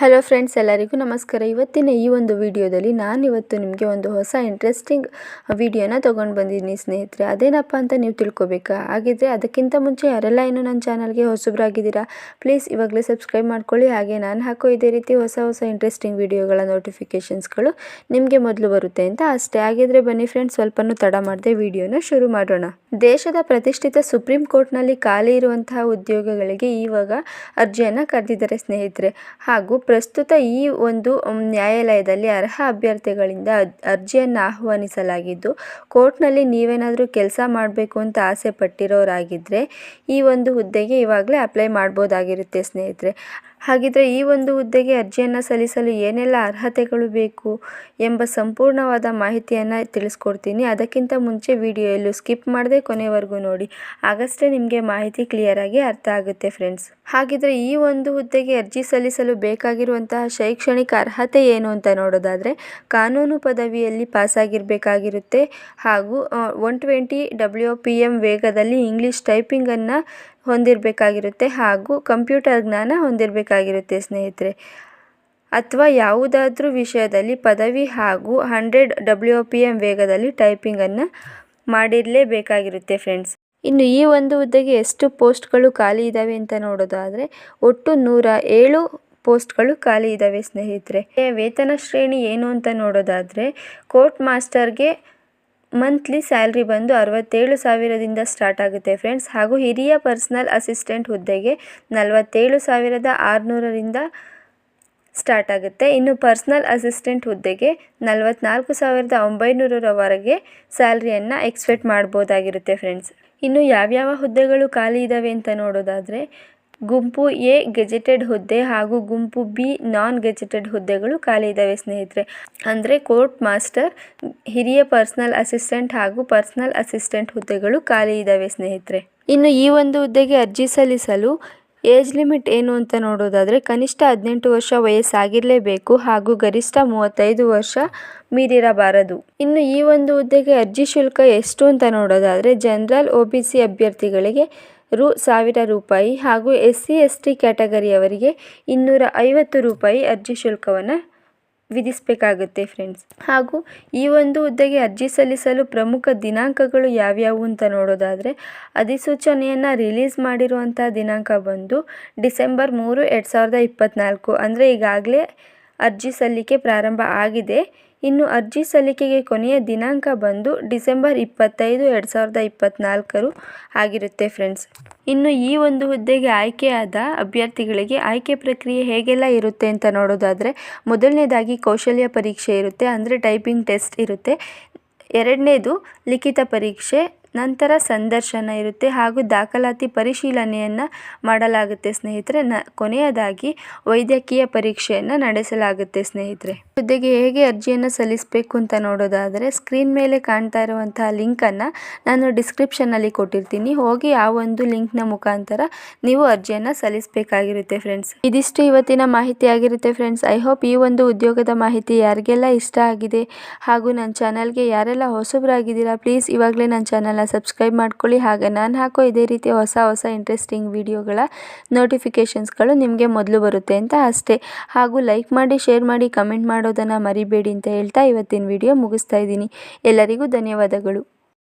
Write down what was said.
Hello friends ಎಲ್ಲರಿಗೂ ನಮಸ್ಕಾರ. ಇವತ್ತಿನ ಈ ಒಂದು ವಿಡಿಯೋದಲ್ಲಿ ನಾನಿವತ್ತು ನಿಮಗೆ ಒಂದು ಹೊಸ ಇಂಟ್ರೆಸ್ಟಿಂಗ್ ವಿಡಿಯೋನ ತೊಗೊಂಡು ಬಂದಿದ್ದೀನಿ ಸ್ನೇಹಿತರೆ. ಅದೇನಪ್ಪ ಅಂತ ನೀವು ತಿಳ್ಕೊಬೇಕಾ? ಹಾಗಿದ್ರೆ ಅದಕ್ಕಿಂತ ಮುಂಚೆ ಯಾರೆಲ್ಲ ಏನು ನನ್ನ ಚಾನಲ್ಗೆ ಹೊಸಬ್ರಾಗಿದ್ದೀರಾ ಪ್ಲೀಸ್ ಇವಾಗಲೇ ಸಬ್ಸ್ಕ್ರೈಬ್ ಮಾಡ್ಕೊಳ್ಳಿ. ಹಾಗೆ ನಾನು ಹಾಕೋ ಇದೇ ರೀತಿ ಹೊಸ ಹೊಸ ಇಂಟ್ರೆಸ್ಟಿಂಗ್ ವಿಡಿಯೋಗಳ ನೋಟಿಫಿಕೇಷನ್ಸ್ಗಳು ನಿಮಗೆ ಮೊದಲು ಬರುತ್ತೆ ಅಂತ ಅಷ್ಟೇ. ಹಾಗಿದ್ರೆ ಬನ್ನಿ ಫ್ರೆಂಡ್ಸ್ ಸ್ವಲ್ಪನೂ ತಡ ಮಾಡದೆ ವಿಡಿಯೋನ ಶುರು ಮಾಡೋಣ. ದೇಶದ ಪ್ರತಿಷ್ಠಿತ ಸುಪ್ರೀಂ ಕೋರ್ಟ್ನಲ್ಲಿ ಖಾಲಿ ಇರುವಂತಹ ಉದ್ಯೋಗಗಳಿಗೆ ಇವಾಗ ಅರ್ಜಿಯನ್ನು ಕರೆದಿದ್ದಾರೆ ಸ್ನೇಹಿತರೆ. ಹಾಗೂ ಪ್ರಸ್ತುತ ಈ ಒಂದು ನ್ಯಾಯಾಲಯದಲ್ಲಿ ಅರ್ಹ ಅಭ್ಯರ್ಥಿಗಳಿಂದ ಅರ್ಜಿಯನ್ನು ಆಹ್ವಾನಿಸಲಾಗಿದ್ದು, ಕೋರ್ಟ್ನಲ್ಲಿ ನೀವೇನಾದರೂ ಕೆಲಸ ಮಾಡಬೇಕು ಅಂತ ಆಸೆ ಪಟ್ಟಿರೋರಾಗಿದ್ದರೆ ಈ ಒಂದು ಹುದ್ದೆಗೆ ಇವಾಗಲೇ ಅಪ್ಲೈ ಮಾಡ್ಬೋದಾಗಿರುತ್ತೆ ಸ್ನೇಹಿತರೆ. ಹಾಗಿದ್ರೆ ಈ ಒಂದು ಹುದ್ದೆಗೆ ಅರ್ಜಿಯನ್ನು ಸಲ್ಲಿಸಲು ಏನೆಲ್ಲ ಅರ್ಹತೆಗಳು ಬೇಕು ಎಂಬ ಸಂಪೂರ್ಣವಾದ ಮಾಹಿತಿಯನ್ನು ತಿಳಿಸ್ಕೊಡ್ತೀನಿ. ಅದಕ್ಕಿಂತ ಮುಂಚೆ ವಿಡಿಯೋ ಎಲ್ಲೂ ಸ್ಕಿಪ್ ಮಾಡದೆ ಕೊನೆವರೆಗೂ ನೋಡಿ. ಆಗಷ್ಟೇ ನಿಮಗೆ ಮಾಹಿತಿ ಕ್ಲಿಯರಾಗಿ ಅರ್ಥ ಆಗುತ್ತೆ ಫ್ರೆಂಡ್ಸ್ ಹಾಗಿದ್ರೆ ಈ ಒಂದು ಹುದ್ದೆಗೆ ಅರ್ಜಿ ಸಲ್ಲಿಸಲು ಬೇಕಾಗಿರುವಂತಹ ಶೈಕ್ಷಣಿಕ ಅರ್ಹತೆ ಏನು ಅಂತ ನೋಡೋದಾದರೆ ಕಾನೂನು ಪದವಿಯಲ್ಲಿ ಪಾಸಾಗಿರಬೇಕಾಗಿರುತ್ತೆ ಹಾಗೂ one twenty W P M ವೇಗದಲ್ಲಿ ಇಂಗ್ಲೀಷ್ ಟೈಪಿಂಗನ್ನು ಹೊಂದಿರಬೇಕಾಗಿರುತ್ತೆ ಹಾಗೂ ಕಂಪ್ಯೂಟರ್ ಜ್ಞಾನ ಹೊಂದಿರಬೇಕಾಗಿರುತ್ತೆ, ಸ್ನೇಹಿತರೆ. ಅಥವಾ ಯಾವುದಾದ್ರೂ ವಿಷಯದಲ್ಲಿ ಪದವಿ ಹಾಗೂ ಹಂಡ್ರೆಡ್ ಡಬ್ಲ್ಯೂ ಪಿ ಎಂ ವೇಗದಲ್ಲಿ ಟೈಪಿಂಗನ್ನು ಮಾಡಿರಲೇಬೇಕಾಗಿರುತ್ತೆ ಫ್ರೆಂಡ್ಸ್ ಇನ್ನು ಈ ಒಂದು ಹುದ್ದೆಗೆ ಎಷ್ಟು ಪೋಸ್ಟ್ಗಳು ಖಾಲಿ ಇದ್ದಾವೆ ಅಂತ ನೋಡೋದಾದರೆ, ಒಟ್ಟು ನೂರ ಏಳು ಪೋಸ್ಟ್ಗಳು ಖಾಲಿ ಇದ್ದಾವೆ ಸ್ನೇಹಿತರೆ. ವೇತನ ಶ್ರೇಣಿ ಏನು ಅಂತ ನೋಡೋದಾದರೆ, ಕೋರ್ಟ್ ಮಾಸ್ಟರ್ಗೆ ಮಂತ್ಲಿ ಸ್ಯಾಲ್ರಿ ಬಂದು ಅರವತ್ತೇಳು ಸಾವಿರದಿಂದ ಸ್ಟಾರ್ಟ್ ಆಗುತ್ತೆ ಫ್ರೆಂಡ್ಸ್ ಹಾಗೂ ಹಿರಿಯ ಪರ್ಸ್ನಲ್ ಅಸಿಸ್ಟೆಂಟ್ ಹುದ್ದೆಗೆ ನಲವತ್ತೇಳು ಸಾವಿರದ ಆರುನೂರರಿಂದ ಸ್ಟಾರ್ಟ್ ಆಗುತ್ತೆ. ಇನ್ನು ಪರ್ಸ್ನಲ್ ಅಸಿಸ್ಟೆಂಟ್ ಹುದ್ದೆಗೆ ನಲವತ್ನಾಲ್ಕು ಸಾವಿರದ ಒಂಬೈನೂರರವರೆಗೆ ಸ್ಯಾಲ್ರಿಯನ್ನು ಎಕ್ಸ್ಪೆಕ್ಟ್ ಮಾಡ್ಬೋದಾಗಿರುತ್ತೆ ಫ್ರೆಂಡ್ಸ್ ಇನ್ನು ಯಾವ್ಯಾವ ಹುದ್ದೆಗಳು ಖಾಲಿ ಇದ್ದಾವೆ ಅಂತ ನೋಡೋದಾದರೆ ಗುಂಪು ಎ ಗೆಜೆಟೆಡ್ ಹುದ್ದೆ ಹಾಗೂ ಗುಂಪು ಬಿ ನಾನ್ ಗೆಜೆಟೆಡ್ ಹುದ್ದೆಗಳು ಖಾಲಿ ಇದ್ದಾವೆ ಸ್ನೇಹಿತರೆ. ಅಂದರೆ ಕೋರ್ಟ್ ಮಾಸ್ಟರ್, ಹಿರಿಯ ಪರ್ಸ್ನಲ್ ಅಸಿಸ್ಟೆಂಟ್ ಹಾಗೂ ಪರ್ಸ್ನಲ್ ಅಸಿಸ್ಟೆಂಟ್ ಹುದ್ದೆಗಳು ಖಾಲಿ ಇದ್ದಾವೆ ಸ್ನೇಹಿತರೆ. ಇನ್ನು ಈ ಒಂದು ಹುದ್ದೆಗೆ ಅರ್ಜಿ ಸಲ್ಲಿಸಲು ಏಜ್ ಲಿಮಿಟ್ ಏನು ಅಂತ ನೋಡೋದಾದರೆ ಕನಿಷ್ಠ ಹದಿನೆಂಟು ವರ್ಷ ವಯಸ್ಸಾಗಿರಲೇಬೇಕು ಹಾಗೂ ಗರಿಷ್ಠ ಮೂವತ್ತೈದು ವರ್ಷ ಮೀರಿರಬಾರದು. ಇನ್ನು ಈ ಒಂದು ಹುದ್ದೆಗೆ ಅರ್ಜಿ ಶುಲ್ಕ ಎಷ್ಟು ಅಂತ ನೋಡೋದಾದರೆ ಜನರಲ್ ಒ ಬಿ ಸಿ ಅಭ್ಯರ್ಥಿಗಳಿಗೆ ರು ಸಾವಿರ ರೂಪಾಯಿ ಹಾಗೂ ಎಸ್ ಸಿ ಎಸ್ ಟಿ ಕ್ಯಾಟಗರಿಯವರಿಗೆ ಇನ್ನೂರ ಐವತ್ತು ರೂಪಾಯಿ ಅರ್ಜಿ ಶುಲ್ಕವನ್ನು ವಿಧಿಸಬೇಕಾಗುತ್ತೆ ಫ್ರೆಂಡ್ಸ್. ಹಾಗೂ ಈ ಒಂದು ಹುದ್ದೆಗೆ ಅರ್ಜಿ ಸಲ್ಲಿಸಲು ಪ್ರಮುಖ ದಿನಾಂಕಗಳು ಯಾವ್ಯಾವು ಅಂತ ನೋಡೋದಾದರೆ, ಅಧಿಸೂಚನೆಯನ್ನು ರಿಲೀಸ್ ಮಾಡಿರುವಂಥ ದಿನಾಂಕ ಬಂದು ಡಿಸೆಂಬರ್ ಮೂರು, ಎರಡು ಸಾವಿರದ ಇಪ್ಪತ್ತ್ನಾಲ್ಕು ಅಂದರೆ ಈಗಾಗಲೇ ಅರ್ಜಿ ಸಲ್ಲಿಕೆ ಪ್ರಾರಂಭ ಆಗಿದೆ. ಇನ್ನು ಅರ್ಜಿ ಸಲ್ಲಿಕೆಗೆ ಕೊನೆಯ ದಿನಾಂಕ ಬಂದು ಡಿಸೆಂಬರ್ ಇಪ್ಪತ್ತೈದು, ಎರಡು ಸಾವಿರದ ಇಪ್ಪತ್ತ್ನಾಲ್ಕರು ಆಗಿರುತ್ತೆ ಫ್ರೆಂಡ್ಸ್. ಇನ್ನು ಈ ಒಂದು ಹುದ್ದೆಗೆ ಆಯ್ಕೆಯಾದ ಅಭ್ಯರ್ಥಿಗಳಿಗೆ ಆಯ್ಕೆ ಪ್ರಕ್ರಿಯೆ ಹೇಗೆಲ್ಲ ಇರುತ್ತೆ ಅಂತ ನೋಡೋದಾದರೆ, ಮೊದಲನೇದಾಗಿ ಕೌಶಲ್ಯ ಪರೀಕ್ಷೆ ಇರುತ್ತೆ, ಅಂದರೆ ಟೈಪಿಂಗ್ ಟೆಸ್ಟ್ ಇರುತ್ತೆ. ಎರಡನೇದು ಲಿಖಿತ ಪರೀಕ್ಷೆ ನಂತರ ಸಂದರ್ಶನ ಇರುತ್ತೆ ಹಾಗೂ ದಾಖಲಾತಿ ಪರಿಶೀಲನೆಯನ್ನು ಮಾಡಲಾಗುತ್ತೆ ಸ್ನೇಹಿತರೆ. ನ ಕೊನೆಯದಾಗಿ ವೈದ್ಯಕೀಯ ಪರೀಕ್ಷೆಯನ್ನು ನಡೆಸಲಾಗುತ್ತೆ ಸ್ನೇಹಿತರೆ. ಹುದ್ದೆಗೆ ಹೇಗೆ ಅರ್ಜಿಯನ್ನು ಸಲ್ಲಿಸಬೇಕು ಅಂತ ನೋಡೋದಾದರೆ ಸ್ಕ್ರೀನ್ ಮೇಲೆ ಕಾಣ್ತಾ ಇರುವಂತಹ ಲಿಂಕನ್ನು ನಾನು ಡಿಸ್ಕ್ರಿಪ್ಷನ್ನಲ್ಲಿ ಕೊಟ್ಟಿರ್ತೀನಿ. ಹೋಗಿ ಆ ಒಂದು ಲಿಂಕ್ನ ಮುಖಾಂತರ ನೀವು ಅರ್ಜಿಯನ್ನು ಸಲ್ಲಿಸಬೇಕಾಗಿರುತ್ತೆ ಫ್ರೆಂಡ್ಸ್ ಇದಿಷ್ಟು ಇವತ್ತಿನ ಮಾಹಿತಿ ಆಗಿರುತ್ತೆ ಫ್ರೆಂಡ್ಸ್ ಐ ಹೋಪ್ ಈ ಒಂದು ಉದ್ಯೋಗದ ಮಾಹಿತಿ ಯಾರಿಗೆಲ್ಲ ಇಷ್ಟ ಆಗಿದೆ ಹಾಗೂ ನನ್ನ ಚಾನಲ್ಗೆ ಯಾರೆಲ್ಲ ಹೊಸಬರಾಗಿದ್ದೀರಾ ಪ್ಲೀಸ್ ಇವಾಗಲೇ ನನ್ನ ಚಾನಲ್ನ ಸಬ್ಸ್ಕ್ರೈಬ್ ಮಾಡ್ಕೊಳ್ಳಿ. ಹಾಗೆ ನಾನು ಹಾಕೋ ಇದೇ ರೀತಿ ಹೊಸ ಹೊಸ ಇಂಟ್ರೆಸ್ಟಿಂಗ್ ವಿಡಿಯೋಗಳ ನೋಟಿಫಿಕೇಷನ್ಸ್ಗಳು ನಿಮಗೆ ಮೊದಲು ಬರುತ್ತೆ ಅಂತ ಅಷ್ಟೇ. ಹಾಗೂ ಲೈಕ್ ಮಾಡಿ ಶೇರ್ ಮಾಡಿ ಕಮೆಂಟ್ ಮಾಡೋದನ್ನು ಮರಿಬೇಡಿ ಅಂತ ಹೇಳ್ತಾ ಇವತ್ತಿನ ವಿಡಿಯೋ ಮುಗಿಸ್ತಾ ಇದ್ದೀನಿ. ಎಲ್ಲರಿಗೂ ಧನ್ಯವಾದಗಳು.